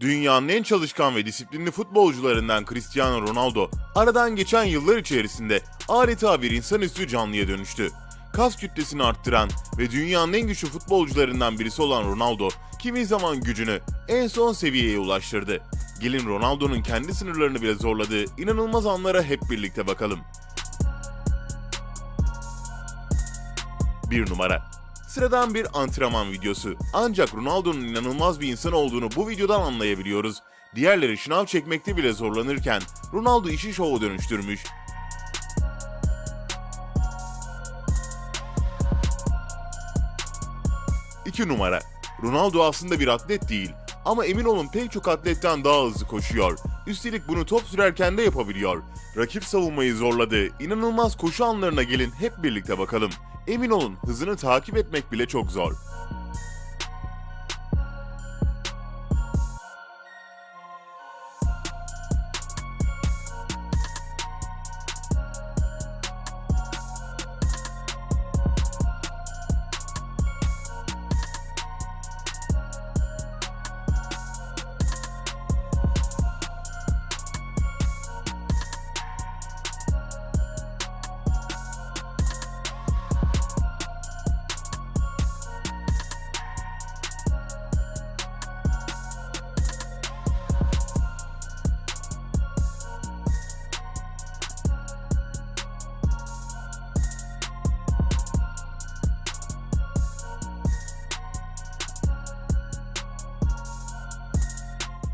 Dünyanın en çalışkan ve disiplinli futbolcularından Cristiano Ronaldo, aradan geçen yıllar içerisinde adeta bir insanüstü canlıya dönüştü. Kas kütlesini arttıran ve dünyanın en güçlü futbolcularından birisi olan Ronaldo, kimi zaman gücünü en son seviyeye ulaştırdı. Gelin Ronaldo'nun kendi sınırlarını bile zorladığı inanılmaz anlara hep birlikte bakalım. 1 numara. Sıradan bir antrenman videosu. Ancak Ronaldo'nun inanılmaz bir insan olduğunu bu videodan anlayabiliyoruz. Diğerleri şınav çekmekte bile zorlanırken Ronaldo işi şova dönüştürmüş. İki numara. Ronaldo aslında bir atlet değil ama emin olun pek çok atletten daha hızlı koşuyor. Üstelik bunu top sürerken de yapabiliyor. Rakip savunmayı zorladığı inanılmaz koşu anlarına gelin hep birlikte bakalım. Emin olun hızını takip etmek bile çok zor.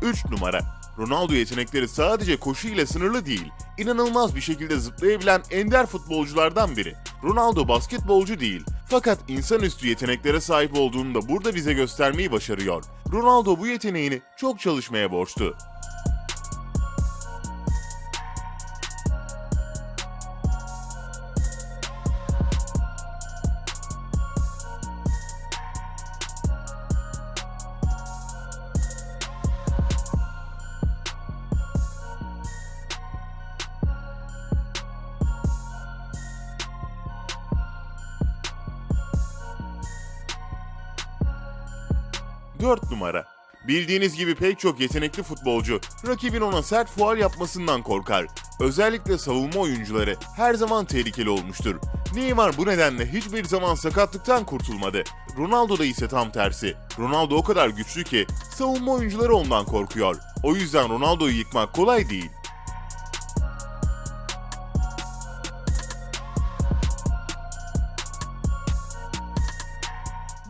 Üç numara. Ronaldo yetenekleri sadece koşu ile sınırlı değil. İnanılmaz bir şekilde zıplayabilen ender futbolculardan biri. Ronaldo basketbolcu değil. Fakat insanüstü yeteneklere sahip olduğunu da burada bize göstermeyi başarıyor. Ronaldo bu yeteneğini çok çalışmaya borçlu. 4 numara. Bildiğiniz gibi pek çok yetenekli futbolcu rakibin ona sert faul yapmasından korkar. Özellikle savunma oyuncuları her zaman tehlikeli olmuştur. Neymar bu nedenle hiçbir zaman sakatlıktan kurtulmadı. Ronaldo da ise tam tersi. Ronaldo o kadar güçlü ki savunma oyuncuları ondan korkuyor. O yüzden Ronaldo'yu yıkmak kolay değil.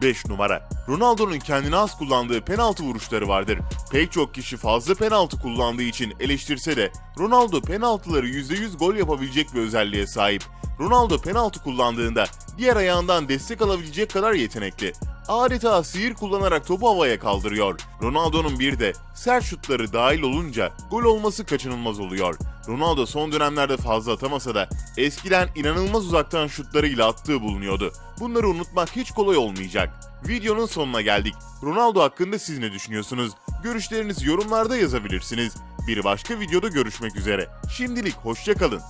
5 numara. Ronaldo'nun kendine az kullandığı penaltı vuruşları vardır. Pek çok kişi fazla penaltı kullandığı için eleştirse de Ronaldo penaltıları %100 gol yapabilecek bir özelliğe sahip. Ronaldo penaltı kullandığında diğer ayağından destek alabilecek kadar yetenekli. Adeta sihir kullanarak topu havaya kaldırıyor. Ronaldo'nun bir de sert şutları dahil olunca gol olması kaçınılmaz oluyor. Ronaldo son dönemlerde fazla atamasa da eskiden inanılmaz uzaktan şutlarıyla attığı bulunuyordu. Bunları unutmak hiç kolay olmayacak. Videonun sonuna geldik. Ronaldo hakkında siz ne düşünüyorsunuz? Görüşlerinizi yorumlarda yazabilirsiniz. Bir başka videoda görüşmek üzere. Şimdilik hoşçakalın.